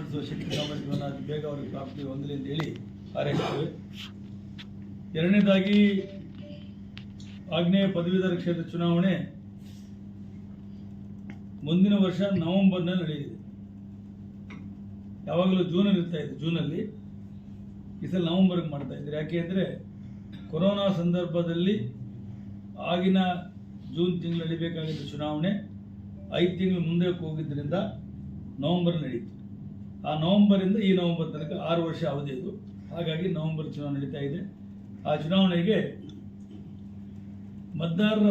ಅತಿ ಬೇಗ ಅವ್ರಿಗೆ ಪ್ರಾಪ್ತಿ ಹೊಂದಲಿ ಅಂತ ಹೇಳಿ ಹಾರೈಸ್ತೇವೆ. ಎರಡನೇದಾಗಿ ಆಗ್ನೇಯ ಪದವೀಧರ ಕ್ಷೇತ್ರ ಚುನಾವಣೆ ಮುಂದಿನ ವರ್ಷ ನವೆಂಬರ್ನಲ್ಲಿ ನಡೆಯಲಿದೆ. ಯಾವಾಗಲೂ ಜೂನಲ್ಲಿ ಇರ್ತಾ ಇತ್ತು ಜೂನಲ್ಲಿ. ಈ ಸಲ ನವೆಂಬರ್ಗೆ ಮಾಡ್ತಾ ಇದ್ದಾರೆ. ಯಾಕೆ ಅಂದರೆ ಕೊರೋನಾ ಸಂದರ್ಭದಲ್ಲಿ ಆಗಿನ ಜೂನ್ ತಿಂಗಳು ನಡಿಬೇಕಾಗಿದ್ದ ಚುನಾವಣೆ ಐದು ತಿಂಗಳು ಮುಂದೆ ಹೋಗಿದ್ದರಿಂದ ನವೆಂಬರ್ ನಡೀತು. ಆ ನವಂಬರಿಂದ ಈ ನವೆಂಬರ್ ತನಕ ಆರು ವರ್ಷ ಅವಧಿ ಇದು ಹಾಗಾಗಿ ನವೆಂಬರ್ ಚುನಾವಣೆ ನಡೀತಾ ಇದೆ. ಆ ಚುನಾವಣೆಗೆ ಮತದಾರರ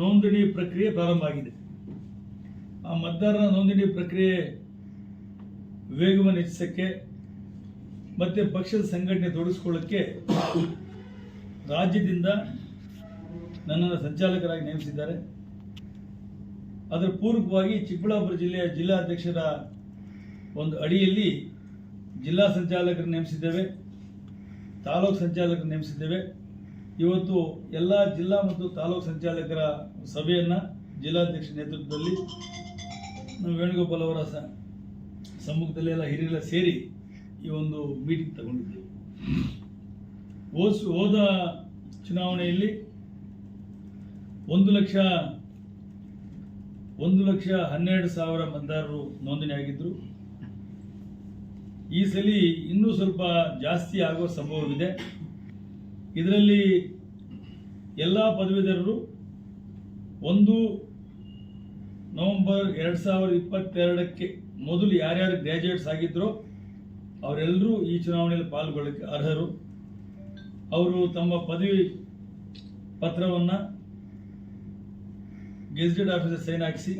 ನೋಂದಣಿ ಪ್ರಕ್ರಿಯೆ ಪ್ರಾರಂಭ ಆಗಿದೆ. ಆ ಮತದಾರರ ನೋಂದಣಿ ಪ್ರಕ್ರಿಯೆ ವೇಗವನ್ನು ಹೆಚ್ಚಿಸೋಕ್ಕೆ ಮತ್ತು ಪಕ್ಷದ ಸಂಘಟನೆ ತೊಡಗಿಸ್ಕೊಳ್ಳೋಕ್ಕೆ ರಾಜ್ಯದಿಂದ ನನ್ನನ್ನು ಸಂಚಾಲಕರಾಗಿ ನೇಮಿಸಿದ್ದಾರೆ. ಅದರ ಪೂರ್ವಕವಾಗಿ ಚಿಕ್ಕಬಳ್ಳಾಪುರ ಜಿಲ್ಲೆಯ ಜಿಲ್ಲಾಧ್ಯಕ್ಷರ ಒಂದು ಅಡಿಯಲ್ಲಿ ಜಿಲ್ಲಾ ಸಂಚಾಲಕರು ನೇಮಿಸಿದ್ದೇವೆ, ತಾಲೂಕು ಸಂಚಾಲಕರು ನೇಮಿಸಿದ್ದೇವೆ. ಇವತ್ತು ಎಲ್ಲ ಜಿಲ್ಲಾ ಮತ್ತು ತಾಲೂಕು ಸಂಚಾಲಕರ ಸಭೆಯನ್ನು ಜಿಲ್ಲಾಧ್ಯಕ್ಷ ನೇತೃತ್ವದಲ್ಲಿ ವೇಣುಗೋಪಾಲ್ ಅವರ ಸಮ್ಮುಖದಲ್ಲಿ ಎಲ್ಲ ಹಿರಿಯರೆಲ್ಲ ಸೇರಿ ಈ ಒಂದು ಮೀಟಿಂಗ್ ತಗೊಂಡಿದ್ದೇವೆ. ಹೋದ ಹೋದ ಚುನಾವಣೆಯಲ್ಲಿ ಒಂದು ಲಕ್ಷ ಒಂದು ಲಕ್ಷ ಹನ್ನೆರಡು ಸಾವಿರ ಮತದಾರರು ನೋಂದಣಿ ಆಗಿದ್ದರು ಈ ಸಲ ಇನ್ನೂ ಸ್ವಲ್ಪ ಜಾಸ್ತಿ ಆಗೋ ಸಂಭವವಿದೆ. ಇದರಲ್ಲಿ ಎಲ್ಲ ಪದವೀಧರರು ಒಂದು ನವೆಂಬರ್ ಎರಡು ಸಾವಿರದ ಇಪ್ಪತ್ತೆರಡಕ್ಕೆ ಮೊದಲು ಯಾರ್ಯಾರು ಗ್ರ್ಯಾಜುಯೇಟ್ಸ್ ಆಗಿದ್ದರೋ ಅವರೆಲ್ಲರೂ ಈ ಚುನಾವಣೆಯಲ್ಲಿ ಪಾಲ್ಗೊಳ್ಳಕ್ಕೆ ಅರ್ಹರು. ಅವರು ತಮ್ಮ ಪದವಿ ಪತ್ರವನ್ನು ಗೆಜೆಟೆಡ್ ಆಫೀಸರ್ ಸೈನ್ ಹಾಕಿಸಿ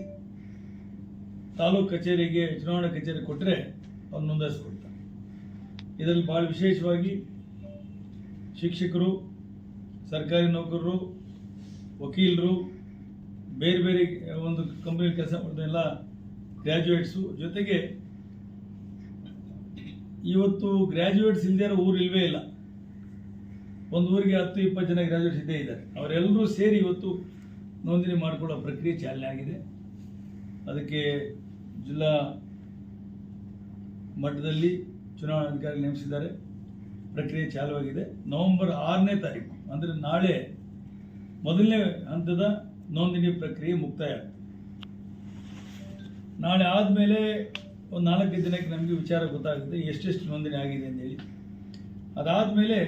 ತಾಲೂಕು ಕಚೇರಿಗೆ, ಚುನಾವಣಾ ಕಚೇರಿ ಕೊಟ್ಟರೆ ಅವ್ರು ನೋಂದಾಯಿಸ್ಕೊಳ್ತಾರೆ ಇದರಲ್ಲಿ ಭಾಳ ವಿಶೇಷವಾಗಿ ಶಿಕ್ಷಕರು, ಸರ್ಕಾರಿ ನೌಕರರು, ವಕೀಲರು, ಬೇರೆ ಬೇರೆ ಒಂದು ಕಂಪನಿ ಕೆಲಸ ಮಾಡಿದ ಎಲ್ಲ ಗ್ರ್ಯಾಜುಯೇಟ್ಸು ಜೊತೆಗೆ ಇವತ್ತು ಗ್ರ್ಯಾಜುಯೇಟ್ಸ್ ಇಲ್ಲದೇ ಇರೋ ಊರು ಇಲ್ವೇ ಇಲ್ಲ. ಒಂದು ಊರಿಗೆ ಹತ್ತು, ಇಪ್ಪತ್ತು ಜನ ಗ್ರ್ಯಾಜುಯೇಟ್ಸ್ ಇದ್ದೇ ಇದ್ದಾರೆ. ಅವರೆಲ್ಲರೂ ಸೇರಿ ಇವತ್ತು ನೋಂದಣಿ ಮಾಡಿಕೊಳ್ಳೋ ಪ್ರಕ್ರಿಯೆ ಚಾಲನೆ ಆಗಿದೆ. ಅದಕ್ಕೆ ಜಿಲ್ಲಾ ಮಟ್ಟದಲ್ಲಿ ಚುನಾವಣಾಧಿಕಾರಿ ನೇಮಿಸಿದ್ದಾರೆ. ಪ್ರಕ್ರಿಯೆ ಚಾಲುವಾಗಿದೆ. ನವೆಂಬರ್ ಆರನೇ ತಾರೀಕು, ಅಂದರೆ ನಾಳೆ ಮೊದಲನೇ ಹಂತದ ನೋಂದಣಿ ಪ್ರಕ್ರಿಯೆ ಮುಕ್ತಾಯ. ನಾಳೆ ಆದಮೇಲೆ ಒಂದು ನಾಲ್ಕೈದು ದಿನಕ್ಕೆ ನಮಗೆ ವಿಚಾರ ಗೊತ್ತಾಗುತ್ತೆ, ಎಷ್ಟೆಷ್ಟು ನೋಂದಣಿ ಆಗಿದೆ ಅಂತೇಳಿ ಅದಾದಮೇಲೆ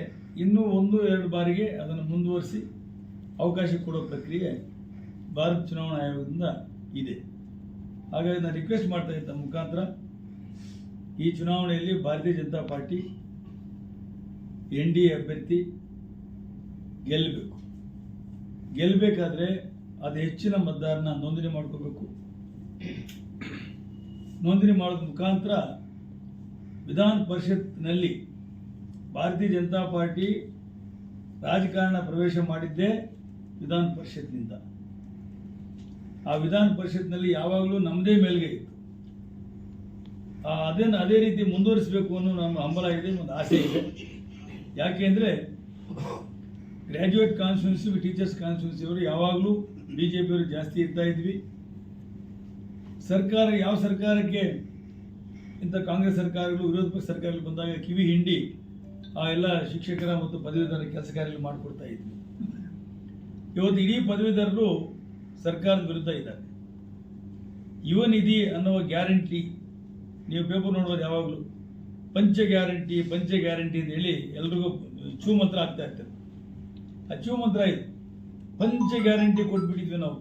ಇನ್ನೂ ಒಂದು, ಎರಡು ಬಾರಿಗೆ ಅದನ್ನು ಮುಂದುವರಿಸಿ ಅವಕಾಶ ಕೊಡೋ ಪ್ರಕ್ರಿಯೆ ಭಾರತ ಚುನಾವಣಾ ಆಯೋಗದಿಂದ ಇದೆ. ಹಾಗಾಗಿ ನಾನು ರಿಕ್ವೆಸ್ಟ್ ಮಾಡ್ತಾ ಇದ್ದ ಮುಖಾಂತರ ಈ ಚುನಾವಣೆಯಲ್ಲಿ Bharatiya Janata party N D A ಅಭ್ಯರ್ಥಿ ಗೆಲ್ಲಬೇಕು. ಗೆಲ್ಲಬೇಕಾದ್ರೆ ಅದು ಹೆಚ್ಚಿನ ಮತದಾರನ ನೋಂದಣಿ ಮಾಡ್ಕೋಬೇಕು. ನೋಂದಣಿ ಮಾಡೋದ ಮುಖಾಂತರ ವಿಧಾನ ಪರಿಷತ್ನಲ್ಲಿ ಭಾರತೀಯ ಜನತಾ ಪಾರ್ಟಿ ರಾಜಕಾರಣ ಪ್ರವೇಶ ಮಾಡಿದ್ದೇ ವಿಧಾನ ಪರಿಷತ್ನಿಂದ. ಆ ವಿಧಾನ ಪರಿಷತ್ನಲ್ಲಿ ಯಾವಾಗಲೂ ನಮ್ಮದೇ ಮೇಲ್ಗೆ ಇತ್ತು. ಅದನ್ನು ಅದೇ ರೀತಿ ಮುಂದುವರಿಸಬೇಕು ಅನ್ನೋ ನಮ್ಮ ಹಂಬಲ ಇದೆ ಒಂದು ಆಸೆ ಇದೆ. ಯಾಕೆ ಅಂದರೆ ಗ್ರ್ಯಾಜುಯೇಟ್ ಕಾನ್ಸ್ಟಿಟ್ಯೂನ್ಸಿ ಟೀಚರ್ಸ್ ಕಾನ್ಸ್ಟಿಟ್ಯೂನ್ಸಿ ಅವರು ಯಾವಾಗಲೂ ಬಿ ಜೆ ಪಿಯವರು ಜಾಸ್ತಿ ಇರ್ತಾ ಇದ್ವಿ. ಸರ್ಕಾರ ಯಾವ ಸರ್ಕಾರಕ್ಕೆ ಇಂಥ ಕಾಂಗ್ರೆಸ್ ಸರ್ಕಾರಗಳು, ವಿರೋಧ ಪಕ್ಷ ಸರ್ಕಾರಗಳು ಬಂದಾಗ ಕಿವಿ ಹಿಂಡಿ ಆ ಎಲ್ಲ ಶಿಕ್ಷಕರ ಮತ್ತು ಪದವೀಧರ ಕೆಲಸ ಕಾರ್ಯಗಳು ಮಾಡಿಕೊಡ್ತಾ ಇದ್ವಿ. ಇವತ್ತು ಇಡೀ ಪದವೀಧರರು ಸರ್ಕಾರದ ವಿರುದ್ಧ ಇದ್ದಾರೆ. ಯುವ ನಿಧಿ ಅನ್ನುವ ಗ್ಯಾರಂಟಿ ನೀವು ಪೇಪರ್ ನೋಡ್ಬೋದು ಯಾವಾಗಲೂ. ಪಂಚ ಗ್ಯಾರಂಟಿ ಪಂಚ ಗ್ಯಾರಂಟಿ ಅಂತ ಹೇಳಿ ಎಲ್ರಿಗೂ ಚೂ ಮಂತ್ರ ಆಗ್ತಾ ಇರ್ತದೆ. ಆ ಚೂ ಮಂತ್ರ ಇದು. ಪಂಚ ಗ್ಯಾರಂಟಿ ಕೊಟ್ಬಿಟ್ಟಿದ್ವಿ ನಾವು.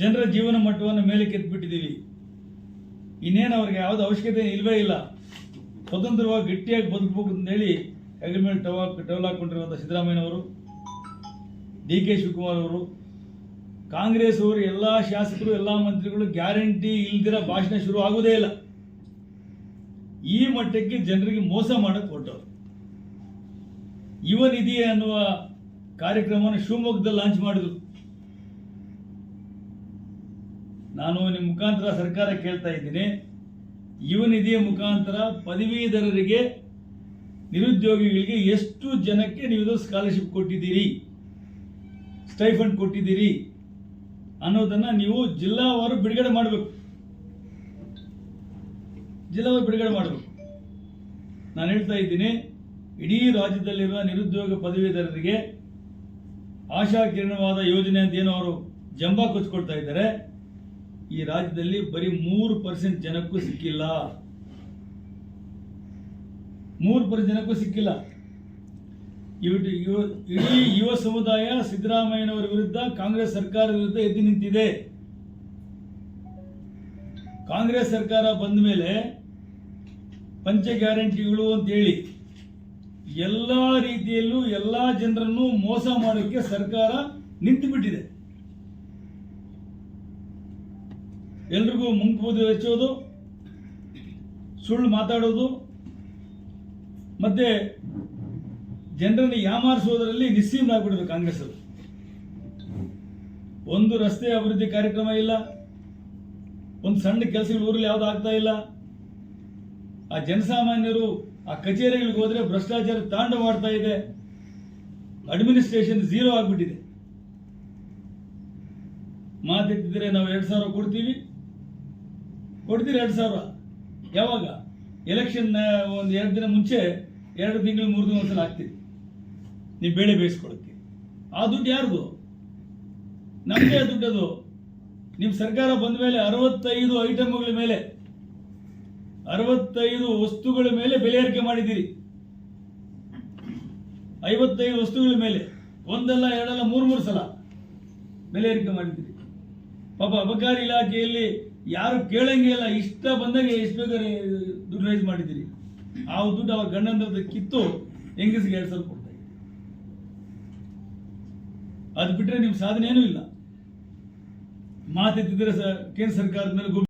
ಜನರ ಜೀವನ ಮಟ್ಟವನ್ನು ಮೇಲೆ ಕೆತ್ಬಿಟ್ಟಿದ್ದೀವಿ. ಇನ್ನೇನು ಅವ್ರಿಗೆ ಯಾವುದೇ ಅವಶ್ಯಕತೆ ಇಲ್ವೇ ಇಲ್ಲ. ಸ್ವತಂತ್ರವಾಗಿ ಗಟ್ಟಿಯಾಗಿ ಬದುಕಬೇಕು ಅಂತೇಳಿ ಅಗ್ರಿಮೆಂಟ್ ಟವ ಟವಲ್ ಹಾಕ್ಕೊಂಡಿರುವಂಥ ಸಿದ್ದರಾಮಯ್ಯನವರು, ಡಿ ಕೆ ಶಿವಕುಮಾರ್ ಅವರು ಕಾಂಗ್ರೆಸ್ ಅವರು ಎಲ್ಲ ಶಾಸಕರು, ಎಲ್ಲ ಮಂತ್ರಿಗಳು ಗ್ಯಾರಂಟಿ ಇಲ್ದಿರ ಭಾಷಣ ಶುರು ಆಗುವುದೇ ಇಲ್ಲ. ಈ ಮಟ್ಟಕ್ಕೆ ಜನರಿಗೆ ಮೋಸ ಮಾಡಕ್ಕೆ ಹೊರಟವರು. ಯುವ ನಿಧಿ ಅನ್ನುವ ಕಾರ್ಯಕ್ರಮವನ್ನು ಶಿವಮೊಗ್ಗದಲ್ಲಿ ಲಾಂಚ್ ಮಾಡಿದ್ರು. ನಾನು ನಿಮ್ಮ ಮುಖಾಂತರ ಸರ್ಕಾರ ಕೇಳ್ತಾ ಇದ್ದೀನಿ. ಯುವ ನಿಧಿಯ ಮುಖಾಂತರ ಪದವೀಧರರಿಗೆ, ನಿರುದ್ಯೋಗಿಗಳಿಗೆ ಎಷ್ಟು ಜನಕ್ಕೆ ನೀವು ಸ್ಕಾಲರ್ಶಿಪ್ ಕೊಟ್ಟಿದ್ದೀರಿ? ಸ್ಟೈಫಂಡ್ ಕೊಟ್ಟಿದ್ದೀರಿ? ಅನ್ನೋದನ್ನ ನೀವು ಜಿಲ್ಲಾವಾರು ಬಿಡುಗಡೆ ಮಾಡಬೇಕು. ಜಿಲ್ಲಾವಾರು ಬಿಡುಗಡೆ ಮಾಡಬೇಕು. ನಾನು ಹೇಳ್ತಾ ಇದ್ದೀನಿ, ಇಡೀ ರಾಜ್ಯದಲ್ಲಿರುವ ನಿರುದ್ಯೋಗ ಪದವೀಧರರಿಗೆ ಆಶಾ ಕಿರಣವಾದ ಯೋಜನೆ ಅಂತ ಏನೋ ಅವರು ಜಂಬಾ ಕೊಚ್ಕೊಳ್ತಾ ಇದ್ದಾರೆ. ಈ ರಾಜ್ಯದಲ್ಲಿ ಬರೀ ಮೂರು ಪರ್ಸೆಂಟ್ ಜನಕ್ಕೂ ಸಿಕ್ಕಿಲ್ಲ. ಮೂರು ಪರ್ಸೆಂಟ್ ಜನಕ್ಕೂ ಸಿಕ್ಕಿಲ್ಲ. ಯುವ ಇಡೀ ಯುವ ಸಮುದಾಯ ಸಿದ್ದರಾಮಯ್ಯನವರ ವಿರುದ್ಧ ಕಾಂಗ್ರೆಸ್ ಸರ್ಕಾರ ವಿರುದ್ಧ ಎದ್ದು ನಿಂತಿದೆ. ಕಾಂಗ್ರೆಸ್ ಸರ್ಕಾರ ಬಂದ ಮೇಲೆ ಪಂಚ ಗ್ಯಾರಂಟಿಗಳು ಅಂತೇಳಿ ಎಲ್ಲ ರೀತಿಯಲ್ಲೂ ಎಲ್ಲ ಜನರನ್ನು ಮೋಸ ಮಾಡೋಕ್ಕೆ ಸರ್ಕಾರ ನಿಂತು ಬಿಟ್ಟಿದೆ. ಎಲ್ರಿಗೂ ಮುಂಕುಬೂದು ಹೆಚ್ಚೋದು, ಸುಳ್ಳು ಮಾತಾಡೋದು, ಮತ್ತೆ ಜನರನ್ನು ಯಾಮಾರಿಸುವುದರಲ್ಲಿ ನಿಸ್ಸೀಮರಾಗ್ಬಿಟ್ಟಿದೆ ಕಾಂಗ್ರೆಸ್ ಒಂದು ರಸ್ತೆ ಅಭಿವೃದ್ಧಿ ಕಾರ್ಯಕ್ರಮ ಇಲ್ಲ, ಒಂದು ಸಣ್ಣ ಕೆಲಸಗಳು ಊರಲ್ಲಿ ಯಾವ್ದು ಆಗ್ತಾ ಇಲ್ಲ. ಆ ಜನಸಾಮಾನ್ಯರು ಆ ಕಚೇರಿಗಳಿಗೆ ಹೋದರೆ ಭ್ರಷ್ಟಾಚಾರ ತಾಂಡವಾಡ್ತಾ ಇದೆ. ಅಡ್ಮಿನಿಸ್ಟ್ರೇಷನ್ ಝೀರೋ ಆಗಿಬಿಟ್ಟಿದೆ. ಮಾತೆತ್ತಿದ್ರೆ ನಾವು ಎರಡು ಸಾವಿರ ಕೊಡ್ತೀವಿ. ಕೊಡ್ತೀರಿ ಎರಡು ಸಾವಿರ. ಯಾವಾಗ? ಎಲೆಕ್ಷನ್ ಒಂದು ಎರಡು ದಿನ ಮುಂಚೆ, ಎರಡು ತಿಂಗಳು, ಮೂರು ದಿನ ಒಂದ್ಸಲ ಆಗ್ತೀರಿ ನೀವು ಬೇಳೆ ಬೇಯಿಸ್ಕೊಳ್ಳೋಕ್ಕೆ ಆ ದುಡ್ಡು ಯಾರ್ದು ದುಡ್ಡು ದುಡ್ಡದು ನಿಮ್ಮ ಸರ್ಕಾರ ಬಂದ ಮೇಲೆ ಅರವತ್ತೈದು ಐಟಮ್ಗಳ ಮೇಲೆ, ಅರವತ್ತೈದು ವಸ್ತುಗಳ ಮೇಲೆ ಬೆಲೆ ಏರಿಕೆ ಮಾಡಿದ್ದೀರಿ. ಐವತ್ತೈದು ವಸ್ತುಗಳ ಮೇಲೆ, ಒಂದಲ್ಲ, ಎರಡಲ್ಲ, ಮೂರು ಮೂರು ಸಲ ಬೆಲೆ ಏರಿಕೆ ಮಾಡಿದ್ದೀರಿ. ಪಾಪ ಅಬಕಾರಿ ಇಲಾಖೆಯಲ್ಲಿ ಯಾರು ಕೇಳಂಗೆ ಇಲ್ಲ, ಇಷ್ಟ ಬಂದಂಗೆ ಎಷ್ಟು ಬೇಕಾದ್ರೆ ದುಡ್ಡು ರೈಸ್ ಮಾಡಿದ್ದೀರಿ. ಆ ದುಡ್ಡು ಅವ್ರ ಗಂಡಂದ್ರದ ಕಿತ್ತು ಹೆಂಗಸಿಗೆ ಎರಡು ಇದ್ದೀರಿ ಅದು ಬಿಟ್ಟರೆ ನಿಮ್ಮ ಸಾಧನೆ ಏನೂ ಇಲ್ಲ. ಮಾತೆತ್ತಿದ್ರೆ ಸ ಕೇಂದ್ರ ಸರ್ಕಾರದ ಮೇಲೆ